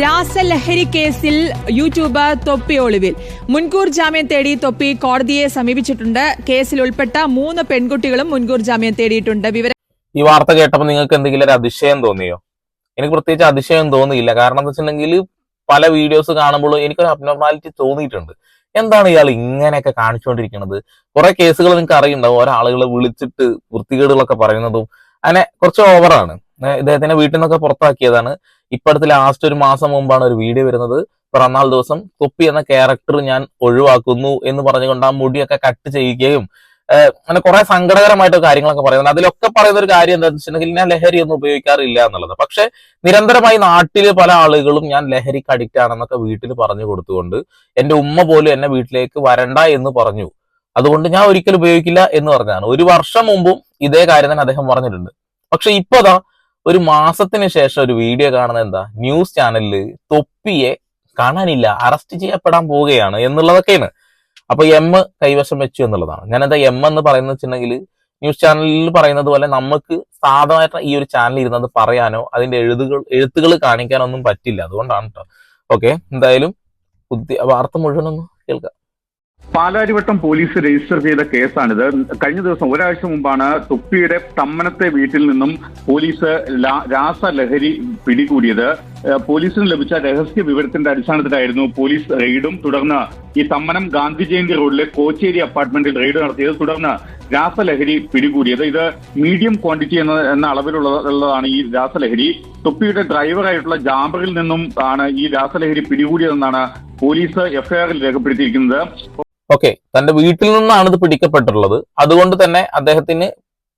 രാസലഹരി കേസിൽ യൂട്യൂബർ തൊപ്പി ഒളിവിൽ. മുൻകൂർ ജാമ്യം തേടി തൊപ്പി കോടതിയെ സമീപിച്ചിട്ടുണ്ട്. കേസിൽ ഉൾപ്പെട്ട മൂന്ന് പെൺകുട്ടികളും മുൻകൂർ ജാമ്യം തേടിയിട്ടുണ്ട്. വിവരം ഈ വാർത്ത കേട്ടപ്പോൾ നിങ്ങൾക്ക് എന്തെങ്കിലും ഒരു അതിശയം തോന്നിയോ? എനിക്ക് പ്രത്യേകിച്ച് അതിശയം തോന്നിയില്ല. കാരണം എന്താ വെച്ചിട്ടുണ്ടെങ്കിൽ പല വീഡിയോസ് കാണുമ്പോഴും എനിക്കൊരു അബ്നോർമാലിറ്റി തോന്നിയിട്ടുണ്ട്. എന്താണ് ഇയാൾ ഇങ്ങനെയൊക്കെ കാണിച്ചുകൊണ്ടിരിക്കുന്നത്? കുറെ കേസുകൾ നിങ്ങൾക്ക് അറിയുണ്ടാവും. ഓരോ ആളുകൾ വിളിച്ചിട്ട് വൃത്തികേടുകളൊക്കെ പറയുന്നതും. അങ്ങനെ കുറച്ച് ഓവറാണ് ഇദ്ദേഹത്തിന്റെ വീട്ടിൽ നിന്നൊക്കെ പുറത്താക്കിയതാണ്. ഇപ്പൊ അടുത്ത് ലാസ്റ്റ് ഒരു മാസം മുമ്പാണ് ഒരു വീഡിയോ വരുന്നത്. പിറന്നാൾ ദിവസം തൊപ്പി എന്ന ക്യാരക്ടർ ഞാൻ ഒഴിവാക്കുന്നു എന്ന് പറഞ്ഞുകൊണ്ട് ആ മുടിയൊക്കെ കട്ട് ചെയ്യുകയും അങ്ങനെ കുറെ സങ്കടകരമായിട്ട് കാര്യങ്ങളൊക്കെ പറയുന്നത് അതിലൊക്കെ പറയുന്ന ഒരു കാര്യം എന്താണെന്ന് വെച്ചിട്ടുണ്ടെങ്കിൽ ഞാൻ ലഹരി ഒന്നും ഉപയോഗിക്കാറില്ല എന്നുള്ളത്. പക്ഷെ നിരന്തരമായി നാട്ടിൽ പല ആളുകളും ഞാൻ ലഹരിക്ക് അഡിക്റ്റ് ആണെന്നൊക്കെ വീട്ടിൽ പറഞ്ഞു കൊടുത്തുകൊണ്ട് എന്റെ ഉമ്മ പോലും എന്നെ വീട്ടിലേക്ക് വരണ്ട എന്ന് പറഞ്ഞു. അതുകൊണ്ട് ഞാൻ ഒരിക്കലും ഉപയോഗിക്കില്ല എന്ന് പറഞ്ഞാണ്. ഒരു വർഷം മുമ്പും ഇതേ കാര്യം തന്നെ അദ്ദേഹം പറഞ്ഞിട്ടുണ്ട്. പക്ഷെ ഇപ്പോതാ ഒരു മാസത്തിന് ശേഷം ഒരു വീഡിയോ കാണുന്നത് എന്താ? ന്യൂസ് ചാനലിൽ തൊപ്പിയെ കാണാനില്ല അറസ്റ്റ് ചെയ്യപ്പെടാൻ പോവുകയാണ് എന്നുള്ളതൊക്കെയാണ്. അപ്പൊ എം കൈവശം വെച്ചു എന്നുള്ളതാണ്. ഞാൻ എന്താ എം എന്ന് പറയുന്നത് വെച്ചിട്ടുണ്ടെങ്കിൽ ന്യൂസ് ചാനലിൽ പറയുന്നത് പോലെ നമുക്ക് സാധാരണ ഈ ഒരു ചാനൽ ഇരുന്നത് പറയാനോ അതിന്റെ എഴുതുകൾ എഴുത്തുകൾ കാണിക്കാനോ ഒന്നും പറ്റില്ല. അതുകൊണ്ടാണ് കേട്ടോ ഓക്കെ എന്തായാലും വാർത്ത മുഴുവനൊന്നും കേൾക്കാം. പാലാരിവട്ടം പോലീസ് രജിസ്റ്റർ ചെയ്ത കേസാണിത്. കഴിഞ്ഞ ദിവസം ഒരാഴ്ച മുമ്പാണ് തുപ്പിയുടെ തമ്മനത്തെ വീട്ടിൽ നിന്നും പോലീസ് രാസലഹരി പിടികൂടിയത്. പോലീസിന് ലഭിച്ച രഹസ്യ വിവരത്തിന്റെ അടിസ്ഥാനത്തിലായിരുന്നു പോലീസ് റെയ്ഡും തുടർന്ന് ഈ തമ്മനം ഗാന്ധി ജയന്തി റോഡിലെ കോച്ചേരി അപ്പാർട്ട്മെന്റിൽ റെയ്ഡ് നടത്തിയത് തുടർന്ന് രാസലഹരി പിടികൂടിയത്. ഇത് മീഡിയം ക്വാണ്ടിറ്റി എന്ന എന്ന അളവിലുള്ളതാണ് ഈ രാസലഹരി. തൊപ്പിയുടെ ഡ്രൈവറായിട്ടുള്ള ജാബറിൽ നിന്നും ആണ് ഈ രാസലഹരി പിടികൂടിയതെന്നാണ് പോലീസ് എഫ്ഐആറിൽ രേഖപ്പെടുത്തിയിരിക്കുന്നത് ഓക്കെ തന്റെ വീട്ടിൽ നിന്നാണ് ഇത് പിടിക്കപ്പെട്ടിട്ടുള്ളത്. അതുകൊണ്ട് തന്നെ അദ്ദേഹത്തിന്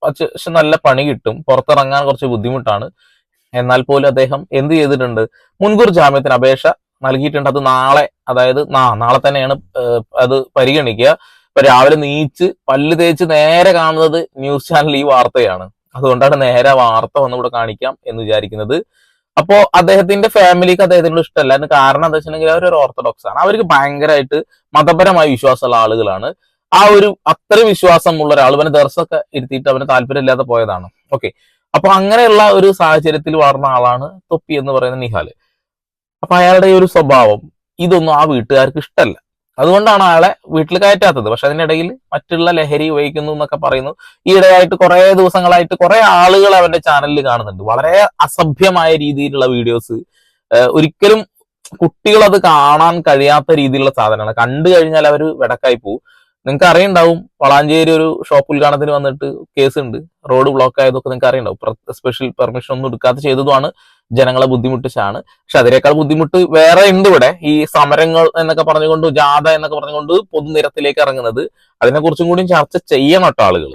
അത്യാവശ്യം നല്ല പണി കിട്ടും. പുറത്തിറങ്ങാൻ കുറച്ച് ബുദ്ധിമുട്ടാണ്. എന്നാൽ പോലും അദ്ദേഹം എന്ത് ചെയ്തിട്ടുണ്ട്? മുൻകൂർ ജാമ്യത്തിന് അപേക്ഷ നൽകിയിട്ടുണ്ട്. അത് നാളെ അതായത് നാളെ തന്നെയാണ് അത് പരിഗണിക്കുക. ഇപ്പൊ രാവിലെ നീച്ച് പല്ല് തേച്ച് നേരെ കാണുന്നത് ന്യൂസ് ചാനൽ ഈ വാർത്തയാണ്. അതുകൊണ്ടാണ് നേരെ വാർത്ത വന്നിവിടെ കാണിക്കാം എന്ന് വിചാരിക്കുന്നത്. അപ്പോ അദ്ദേഹത്തിന്റെ ഫാമിലിക്ക് അദ്ദേഹത്തിനോട് ഇഷ്ടമല്ല. അതിന് കാരണം എന്താ വെച്ചിട്ടുണ്ടെങ്കിൽ അവർ ഒരു ഓർത്തഡോക്സ് ആണ്. അവർക്ക് ഭയങ്കരമായിട്ട് മതപരമായ വിശ്വാസമുള്ള ആളുകളാണ്. ആ ഒരു അത്ര വിശ്വാസമുള്ള ഒരാൾ അവനെ ദർശൊക്കെ ഇരുത്തിയിട്ട് അവന് താല്പര്യമില്ലാതെ പോയതാണ്. ഓക്കെ അപ്പൊ അങ്ങനെയുള്ള ഒരു സാഹചര്യത്തിൽ വളർന്ന ആളാണ് തൊപ്പി എന്ന് പറയുന്ന നിഹാൽ. അപ്പൊ അയാളുടെ ഈ ഒരു സ്വഭാവം ഇതൊന്നും ആ വീട്ടുകാർക്ക് ഇഷ്ടമല്ല. അതുകൊണ്ടാണ് അയാളെ വീട്ടിൽ കയറ്റാത്തത്. പക്ഷെ അതിനിടയിൽ മറ്റുള്ള ലഹരി ഉപയോഗിക്കുന്നു എന്നൊക്കെ പറയുന്നു. ഈയിടെയായിട്ട് കുറെ ദിവസങ്ങളായിട്ട് കുറെ ആളുകൾ അവന്റെ ചാനലിൽ കാണുന്നുണ്ട്. വളരെ അസഭ്യമായ രീതിയിലുള്ള വീഡിയോസ് ഒരിക്കലും കുട്ടികൾ അത് കാണാൻ കഴിയാത്ത രീതിയിലുള്ള സാധനമാണ്. കണ്ടു കഴിഞ്ഞാൽ അവർ വെടക്കായി പോകും നിങ്ങൾക്ക് അറിയുണ്ടാവും. വളാഞ്ചേരി ഒരു ഷോപ്പ് ഉദ്ഘാടനത്തിന് വന്നിട്ട് കേസ് ഉണ്ട്. റോഡ് ബ്ലോക്ക് ആയതൊക്കെ നിങ്ങൾക്ക് അറിയുണ്ടാവും. സ്പെഷ്യൽ പെർമിഷൻ ഒന്നും എടുക്കാതെ ചെയ്തതുമാണ്. ജനങ്ങളെ ബുദ്ധിമുട്ടിച്ചാണ് പക്ഷെ അതിനേക്കാൾ ബുദ്ധിമുട്ട് വേറെ ഉണ്ട് ഇവിടെ. ഈ സമരങ്ങൾ എന്നൊക്കെ പറഞ്ഞുകൊണ്ട് ജാഥ എന്നൊക്കെ പറഞ്ഞുകൊണ്ട് പൊതുനിരത്തിലേക്ക് ഇറങ്ങുന്നത്. അതിനെക്കുറിച്ചും കൂടി ചർച്ച ചെയ്യണം കേട്ടോ ആളുകൾ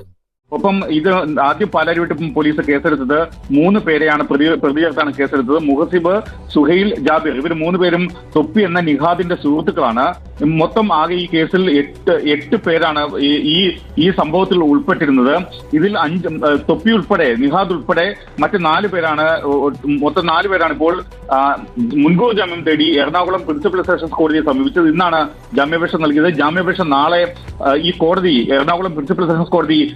ഒപ്പം ഇത് ആദ്യം പാലാരിവട്ടം പോലീസ് കേസെടുത്തത് മൂന്ന് പേരെയാണ് പ്രതി പ്രതി കേസെടുത്തത്. മുഹസിബ് സുഹൈൽ ജാബിർ. ഇവർ മൂന്ന് പേരും തൊപ്പി എന്ന നിഹാദിന്റെ സുഹൃത്തുക്കളാണ്. മൊത്തം ആകെ ഈ കേസിൽ എട്ട് എട്ട് പേരാണ് ഈ- ഈ സംഭവത്തിൽ ഉൾപ്പെട്ടിരുന്നത്. ഇതിൽ അഞ്ച് തൊപ്പി ഉൾപ്പെടെ നിഹാദ് ഉൾപ്പെടെ മറ്റ് നാല് പേരാണ് മൊത്തം നാല് പേരാണ് ഇപ്പോൾ മുൻകൂർ ജാമ്യം തേടി എറണാകുളം പ്രിൻസിപ്പൽ സെഷൻസ് കോടതിയെ സമീപിച്ചത്. ഇന്നാണ് ജാമ്യാപേക്ഷ നൽകിയത്. ജാമ്യാപേക്ഷ നാളെ ഈ കോടതി എറണാകുളം പ്രിൻസിപ്പൽ സെഷൻസ് കോടതി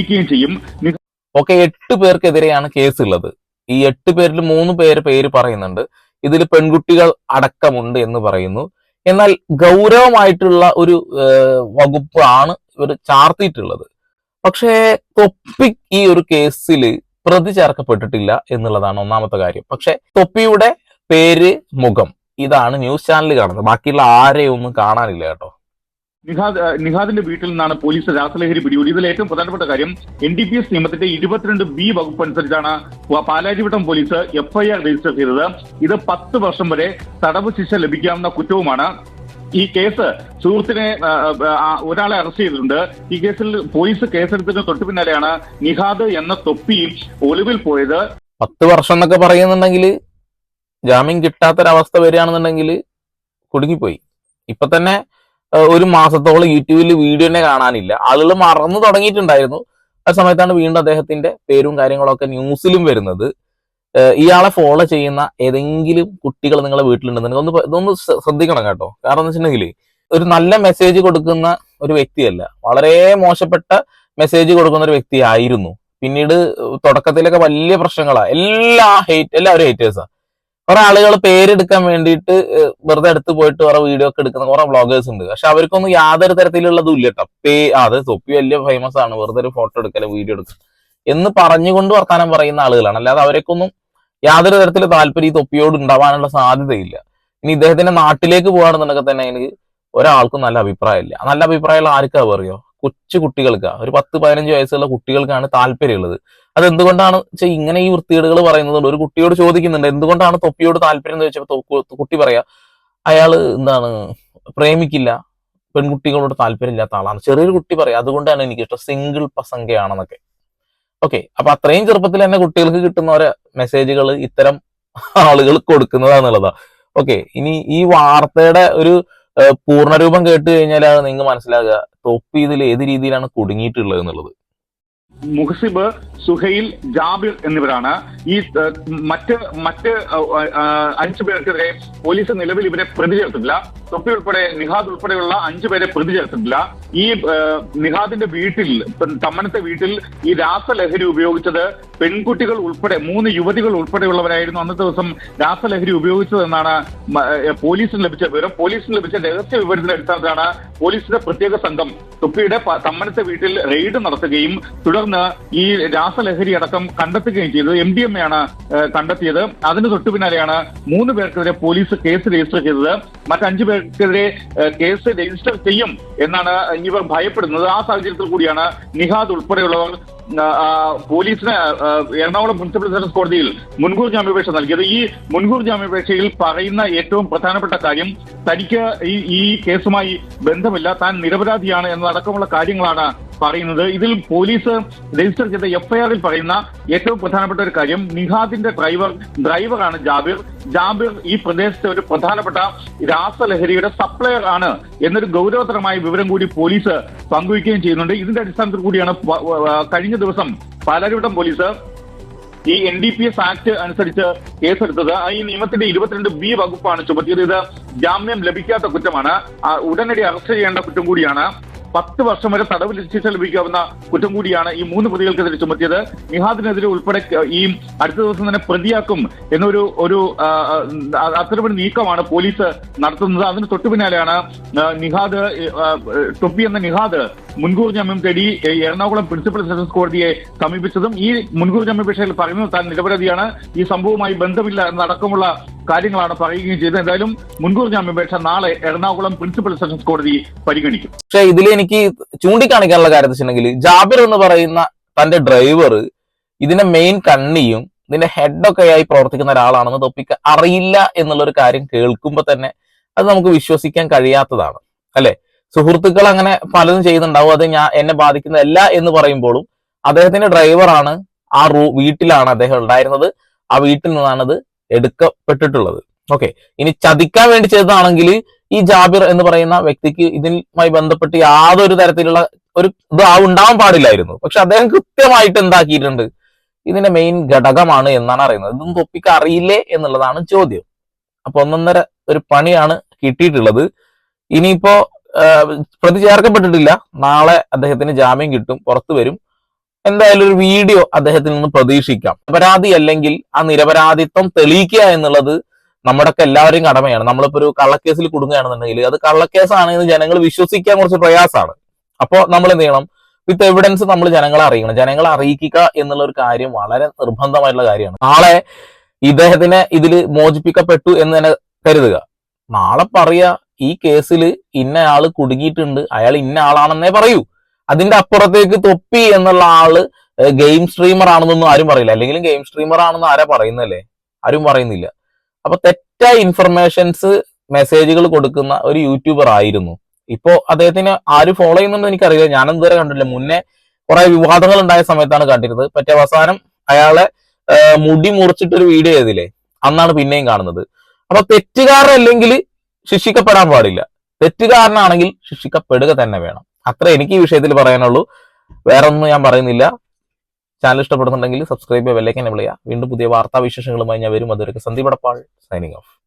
പരിഗണിക്കുകയും ചെയ്യും. ഓക്കെ എട്ട് പേർക്കെതിരെയാണ് കേസ് ഉള്ളത് ഈ എട്ട് പേരിൽ മൂന്ന് പേര് പേര് പറയുന്നുണ്ട്. ഇതിൽ പെൺകുട്ടികൾ അടക്കമുണ്ട് എന്ന് പറയുന്നു. എന്നാൽ ഗൗരവമായിട്ടുള്ള ഒരു വകുപ്പ് ആണ് ഇവർ ചാർത്തിയിട്ടുള്ളത്. പക്ഷേ തൊപ്പി ഈ ഒരു കേസിൽ പ്രതി ചേർക്കപ്പെട്ടിട്ടില്ല എന്നുള്ളതാണ് ഒന്നാമത്തെ കാര്യം. പക്ഷെ തൊപ്പിയുടെ പേര് മുഖം ഇതാണ് ന്യൂസ് ചാനലിൽ കാണുന്നത്. ബാക്കിയുള്ള ആരെയൊന്നും കാണാനില്ല കേട്ടോ. നിഹാദ് നിഹാദിന്റെ വീട്ടിൽ നിന്നാണ് പോലീസ് രാസലഹരി പിടികൂടി. ഇതിൽ ഏറ്റവും പ്രധാനപ്പെട്ട കാര്യം എൻ ഡി പി എസ് നിയമത്തിന്റെ ഇരുപത്തിരണ്ട് ബി വകുപ്പ് അനുസരിച്ചാണ് പാലാരിവട്ടം പോലീസ് എഫ്ഐആർ രജിസ്റ്റർ ചെയ്തത്. ഇത് പത്ത് വർഷം വരെ തടവ് ശിക്ഷ ലഭിക്കാവുന്ന കുറ്റവുമാണ്. ഈ കേസ് സുഹൃത്തിനെ ഒരാളെ അറസ്റ്റ് ചെയ്തിട്ടുണ്ട്. ഈ കേസിൽ പോലീസ് കേസെടുത്തതിന് തൊട്ടു പിന്നാലെയാണ് നിഹാദ് എന്ന തൊപ്പി ഒളിവിൽ പോയത്. പത്ത് വർഷം എന്നൊക്കെ പറയുന്നുണ്ടെങ്കിൽ ജാമ്യം കിട്ടാത്തൊരവസ്ഥ വരികയാണെന്നുണ്ടെങ്കിൽ കുടുങ്ങിപ്പോയി. ഇപ്പൊ തന്നെ ഒരു മാസത്തോളം യൂട്യൂബിൽ വീഡിയോ തന്നെ കാണാനില്ല. ആളുകൾ മറന്നു തുടങ്ങിയിട്ടുണ്ടായിരുന്നു. ആ സമയത്താണ് വീണ്ടും അദ്ദേഹത്തിന്റെ പേരും കാര്യങ്ങളൊക്കെ ന്യൂസിലും വരുന്നത്. ഇയാളെ ഫോളോ ചെയ്യുന്ന ഏതെങ്കിലും കുട്ടികൾ നിങ്ങളെ വീട്ടിലുണ്ടെന്നുണ്ടെങ്കിൽ ഒന്ന് ഇതൊന്ന് ശ്രദ്ധിക്കണം കേട്ടോ. കാരണം എന്ന് വെച്ചിട്ടുണ്ടെങ്കിൽ ഒരു നല്ല മെസ്സേജ് കൊടുക്കുന്ന ഒരു വ്യക്തിയല്ല. വളരെ മോശപ്പെട്ട മെസ്സേജ് കൊടുക്കുന്ന ഒരു വ്യക്തിയായിരുന്നു പിന്നീട് തുടക്കത്തിലൊക്കെ വലിയ പ്രശ്നങ്ങളാ. എല്ലാ ഹേറ്റ് എല്ലാവരും ഹേറ്റേഴ്സാ കുറെ ആളുകൾ പേരെടുക്കാൻ വേണ്ടിയിട്ട് വെറുതെ എടുത്ത് പോയിട്ട് കുറെ വീഡിയോ ഒക്കെ എടുക്കുന്ന കുറെ വ്ളോഗേഴ്സ് ഉണ്ട്. പക്ഷെ അവർക്കൊന്നും യാതൊരു തരത്തിലുള്ളതും ഇല്ല കേട്ടോ പേ അത് തൊപ്പി വലിയ ഫേമസ് ആണ്. വെറുതെ ഒരു ഫോട്ടോ എടുക്കൽ വീഡിയോ എടുക്കുക എന്ന് പറഞ്ഞുകൊണ്ട് വർത്താനം പറയുന്ന ആളുകളാണ്. അല്ലാതെ അവർക്കൊന്നും യാതൊരു തരത്തിൽ താല്പര്യം ഈ തൊപ്പിയോട് ഉണ്ടാവാനുള്ള സാധ്യതയില്ല. ഇനി ഇദ്ദേഹത്തിന്റെ നാട്ടിലേക്ക് പോകുകയാണെന്നുണ്ടെങ്കിൽ തന്നെ എനിക്ക് ഒരാൾക്കും നല്ല അഭിപ്രായമില്ല. നല്ല അഭിപ്രായമുള്ള ആർക്കാ പറയോ കൊച്ചു കുട്ടികൾക്കാ ഒരു പത്ത് പതിനഞ്ച് വയസ്സുള്ള കുട്ടികൾക്കാണ് താല്പര്യമുള്ളത്. അത് എന്തുകൊണ്ടാണ് ഇങ്ങനെ ഈ വൃത്തികേടുകൾ പറയുന്നത് ഒരു കുട്ടിയോട് ചോദിക്കുന്നുണ്ട് എന്തുകൊണ്ടാണ് തൊപ്പിയോട് താല്പര്യം എന്ന് ചോദിച്ചപ്പോൾ കുട്ടി പറയാ അയാൾ എന്താണ് പ്രേമിക്കില്ല പെൺകുട്ടികളോട് താല്പര്യമില്ലാത്ത ആളാണ്. ചെറിയൊരു കുട്ടി പറയാം അതുകൊണ്ടാണ് എനിക്ക് ഇഷ്ടം സിംഗിൾ പ്രസംഗയാണെന്നൊക്കെ. ഓക്കെ അപ്പൊ അത്രയും ചെറുപ്പത്തിൽ തന്നെ കുട്ടികൾക്ക് കിട്ടുന്ന ഓരോ മെസ്സേജുകൾ ഇത്തരം ആളുകൾ കൊടുക്കുന്നതാന്നുള്ളതാ ഓക്കെ ഇനി ഈ വാർത്തയുടെ ഒരു പൂർണരൂപം കേട്ട് കഴിഞ്ഞാൽ അത് നിങ്ങൾ മനസ്സിലാകുക. തൊപ്പി ചെയ്തതിൽ ഏത് രീതിയിലാണ് കുടുങ്ങിയിട്ടുള്ളത് എന്നുള്ളത്. മുഹസിബ് സുഹൈൽ ജാബിർ എന്നിവരാണ്. ഈ മറ്റ് മറ്റ് അഞ്ചു പേർക്കെതിരെ പോലീസ് നിലവിൽ ഇവരെ പ്രതി ചേർത്തിട്ടില്ല തൊപ്പി ഉൾപ്പെടെ നിഹാദ് ഉൾപ്പെടെയുള്ള അഞ്ചു പേരെ പ്രതി ചേർത്തിട്ടില്ല ഈ നിഹാദിന്റെ വീട്ടിൽ തമ്മനത്തെ വീട്ടിൽ ഈ രാസലഹരി ഉപയോഗിച്ചത് പെൺകുട്ടികൾ ഉൾപ്പെടെ മൂന്ന് യുവതികൾ ഉൾപ്പെടെയുള്ളവരായിരുന്നു അന്നത്തെ ദിവസം രാസലഹരി ഉപയോഗിച്ചതെന്നാണ് പോലീസിന് ലഭിച്ച വിവരം. പോലീസിന് ലഭിച്ച രഹസ്യ വിവരത്തിന്റെ അടിസ്ഥാനത്തിലാണ് പോലീസിന്റെ പ്രത്യേക സംഘം തൊപ്പിയുടെ തമ്മനത്തെ വീട്ടിൽ റെയ്ഡ് നടത്തുകയും തുടർന്ന് ഈ രാസലഹരി അടക്കം കണ്ടെത്തുകയും ചെയ്തത് എം ഡി എം എയാണ് കണ്ടെത്തിയത്. അതിന് തൊട്ടു പിന്നാലെയാണ് മൂന്ന് പേർക്കെതിരെ പോലീസ് കേസ് രജിസ്റ്റർ ചെയ്തത്. മറ്റഞ്ചു പേർക്കെതിരെ കേസ് രജിസ്റ്റർ ചെയ്യും എന്നാണ് ഇവർ ഭയപ്പെടുന്നത്. ആ സാഹചര്യത്തിൽ കൂടിയാണ് നിഹാദ് ഉൾപ്പെടെയുള്ളവർ പോലീസിന് എറണാകുളം മുനിസിപ്പൽ സെഷൻസ് കോടതിയിൽ മുൻകൂർ ജാമ്യാപേക്ഷ നൽകിയത്. ഈ മുൻകൂർ ജാമ്യാപേക്ഷയിൽ പറയുന്ന ഏറ്റവും പ്രധാനപ്പെട്ട കാര്യം തനിക്ക് ഈ ഈ കേസുമായി ബന്ധമില്ല. താൻ നിരപരാധിയാണ് എന്നതടക്കമുള്ള കാര്യങ്ങളാണ് പറയുന്നത് ഇതിൽ പോലീസ് രജിസ്റ്റർ ചെയ്ത എഫ്ഐആറിൽ പറയുന്ന ഏറ്റവും പ്രധാനപ്പെട്ട ഒരു കാര്യം നിഹാദിന്റെ ഡ്രൈവർ ഡ്രൈവറാണ് ജാബിർ. ജാബിർ ഈ പ്രദേശത്തെ ഒരു പ്രധാനപ്പെട്ട രാസലഹരിയുടെ സപ്ലയർ ആണ് എന്നൊരു ഗൗരവതരമായ വിവരം കൂടി പോലീസ് പങ്കുവയ്ക്കുകയും ചെയ്യുന്നുണ്ട്. ഇതിന്റെ അടിസ്ഥാനത്തിൽ കൂടിയാണ് കഴിഞ്ഞ ദിവസം പാലാരിവട്ടം പോലീസ് ഈ N D P S act അനുസരിച്ച് കേസെടുത്തത്. ഈ നിയമത്തിന്റെ ഇരുപത്തിരണ്ട് ബി വകുപ്പാണ് ചുമത്തിയത്. ഇത് ജാമ്യം ലഭിക്കാത്ത കുറ്റമാണ്. ഉടനടി അറസ്റ്റ് ചെയ്യേണ്ട കുറ്റം കൂടിയാണ്. പത്ത് വർഷം വരെ തടവ് ശിക്ഷ ലഭിക്കാവുന്ന കുറ്റം കൂടിയാണ് ഈ മൂന്ന് പ്രതികൾക്കെതിരെ ചുമത്തിയത്. നിഹാദിനെതിരെ ഉൾപ്പെടെ ഈ അടുത്ത ദിവസം തന്നെ പ്രതിയാക്കും എന്നൊരു ഒരു അത്തരമൊരു നീക്കമാണ് പോലീസ് നടത്തുന്നത്. അതിന് തൊട്ടു പിന്നാലെയാണ് നിഹാദ് ടൊപ്പി എന്ന നിഹാദ് മുൻകൂർ ജാമ്യം തേടി എറണാകുളം പ്രിൻസിപ്പൽ സെഷൻസ് കോടതിയെ സമീപിച്ചതും ഈ മുൻകൂർ ജാമ്യാപേക്ഷയിൽ പറയുന്നത് താൻ നിരപരാധിയാണ്. ഈ സംഭവവുമായി ബന്ധമില്ല എന്നടക്കമുള്ള കാര്യങ്ങളാണ് പറയുകയും ചെയ്തത്. എന്തായാലും മുൻകൂർ ജാമ്യാപേക്ഷ നാളെ എറണാകുളം പ്രിൻസിപ്പൽ സെഷൻസ് കോടതി പരിഗണിക്കും. പക്ഷേ ഇതിൽ എനിക്ക് ചൂണ്ടിക്കാണിക്കാനുള്ള കാര്യം വെച്ചിട്ടുണ്ടെങ്കിൽ ജാബിർ എന്ന് പറയുന്ന തന്റെ ഡ്രൈവർ ഇതിന്റെ മെയിൻ കണ്ണിയും ഇതിന്റെ ഹെഡൊക്കെ ആയി പ്രവർത്തിക്കുന്ന ഒരാളാണെന്ന് തൊപ്പിക്ക് അറിയില്ല എന്നുള്ള ഒരു കാര്യം കേൾക്കുമ്പോൾ തന്നെ അത് നമുക്ക് വിശ്വസിക്കാൻ കഴിയാത്തതാണ്. അല്ലെ? സുഹൃത്തുക്കൾ അങ്ങനെ പലതും ചെയ്യുന്നുണ്ടാവും അത് ഞാൻ എന്നെ ബാധിക്കുന്നതല്ല എന്ന് പറയുമ്പോഴും അദ്ദേഹത്തിന്റെ ഡ്രൈവറാണ് ആ റൂ വീട്ടിലാണ് അദ്ദേഹം ഉണ്ടായിരുന്നത്. ആ വീട്ടിൽ നിന്നാണ് ഇത് എടുക്കപ്പെട്ടിട്ടുള്ളത്. ഓക്കെ ഇനി ചതിക്കാൻ വേണ്ടി ചെയ്തതാണെങ്കിൽ ഈ ജാബിർ എന്ന് പറയുന്ന വ്യക്തിക്ക് ഇതുമായി ബന്ധപ്പെട്ട് യാതൊരു തരത്തിലുള്ള ഒരു ഇത് ആ ഉണ്ടാവാൻ പാടില്ലായിരുന്നു. പക്ഷെ അദ്ദേഹം കൃത്യമായിട്ട് എന്താക്കിയിട്ടുണ്ട്? ഇതിന്റെ മെയിൻ ഘടകമാണ് എന്നാണ് അറിയുന്നത്. ഇതൊന്നും തൊപ്പിക്ക് അറിയില്ലേ എന്നുള്ളതാണ് ചോദ്യം. അപ്പൊ ഒന്നൊന്നര ഒരു പണിയാണ് കിട്ടിയിട്ടുള്ളത്. ഇനിയിപ്പോ പ്രതി ചേർക്കപ്പെട്ടിട്ടില്ല നാളെ അദ്ദേഹത്തിന് ജാമ്യം കിട്ടും പുറത്തു വരും. എന്തായാലും ഒരു വീഡിയോ അദ്ദേഹത്തിൽ നിന്ന് പ്രതീക്ഷിക്കാം. അപരാധി അല്ലെങ്കിൽ ആ നിരപരാധിത്വം തെളിയിക്കുക എന്നുള്ളത് നമ്മുടെയൊക്കെ എല്ലാവരെയും കടമയാണ്. നമ്മളിപ്പോ ഒരു കള്ളക്കേസിൽ കുടുങ്ങുകയാണെന്നുണ്ടെങ്കിൽ അത് കള്ളക്കേസാണ് എന്ന് ജനങ്ങൾ വിശ്വസിക്കാൻ കുറച്ച് പ്രയാസമാണ്. അപ്പോ നമ്മൾ എന്ത് ചെയ്യണം? വിത്ത് എവിഡൻസ് നമ്മൾ ജനങ്ങളെ അറിയിക്കണം. ജനങ്ങളെ അറിയിക്കുക എന്നുള്ള ഒരു കാര്യം വളരെ നിർബന്ധമായിട്ടുള്ള കാര്യമാണ്. നാളെ ഇദ്ദേഹത്തിനെ ഇതിൽ മോചിപ്പിക്കപ്പെട്ടു എന്ന് തന്നെ കരുതുക. നാളെ പറയാ ഈ കേസിൽ ഇന്ന ആൾ കുടുങ്ങിയിട്ടുണ്ട് അയാൾ ഇന്ന ആളാണെന്നേ പറയൂ. അതിന്റെ അപ്പുറത്തേക്ക് തൊപ്പി എന്നുള്ള ആൾ ഗെയിം സ്ട്രീമർ ആണെന്നൊന്നും ആരും പറയില്ല. അല്ലെങ്കിലും ഗെയിം സ്ട്രീമർ ആണെന്ന് ആരാ പറയുന്നല്ലേ? ആരും പറയുന്നില്ല. അപ്പൊ തെറ്റായ ഇൻഫർമേഷൻസ് മെസ്സേജുകൾ കൊടുക്കുന്ന ഒരു യൂട്യൂബർ ആയിരുന്നു. ഇപ്പോ അദ്ദേഹത്തിന് ആര് ഫോളോ ചെയ്യുന്നുണ്ട് എനിക്കറിയില്ല. ഞാൻ ഇതുവരെ കണ്ടില്ല മുന്നേ കുറെ വിവാദങ്ങൾ ഉണ്ടായ സമയത്താണ് കണ്ടിരുന്നത്. പറ്റേ അവസാനം അയാളെ മുടി മുറിച്ചിട്ടൊരു വീഡിയോ ചെയ്തില്ലേ? അന്നാണ് പിന്നെയും കാണുന്നത്. അപ്പൊ തെറ്റുകാരനല്ലെങ്കിൽ ശിക്ഷിക്കപ്പെടാൻ പാടില്ല. തെറ്റുകാരനാണെങ്കിൽ ശിക്ഷിക്കപ്പെടുക തന്നെ വേണം. അത്ര എനിക്ക് ഈ വിഷയത്തിൽ പറയാനുള്ളൂ. വേറെ ഒന്നും ഞാൻ പറയുന്നില്ല. ചാനൽ ഇഷ്ടപ്പെടുന്നുണ്ടെങ്കിൽ സബ്സ്ക്രൈബ് ചെയ്യുക വെല്ലേക്ക് വിളിയാ വീണ്ടും പുതിയ വാർത്താ വിശേഷങ്ങളുമായി ഞാൻ വരും. അതുവരെ സന്ദീപ് അടപ്പാൾ സൈനിങ് ഓഫ്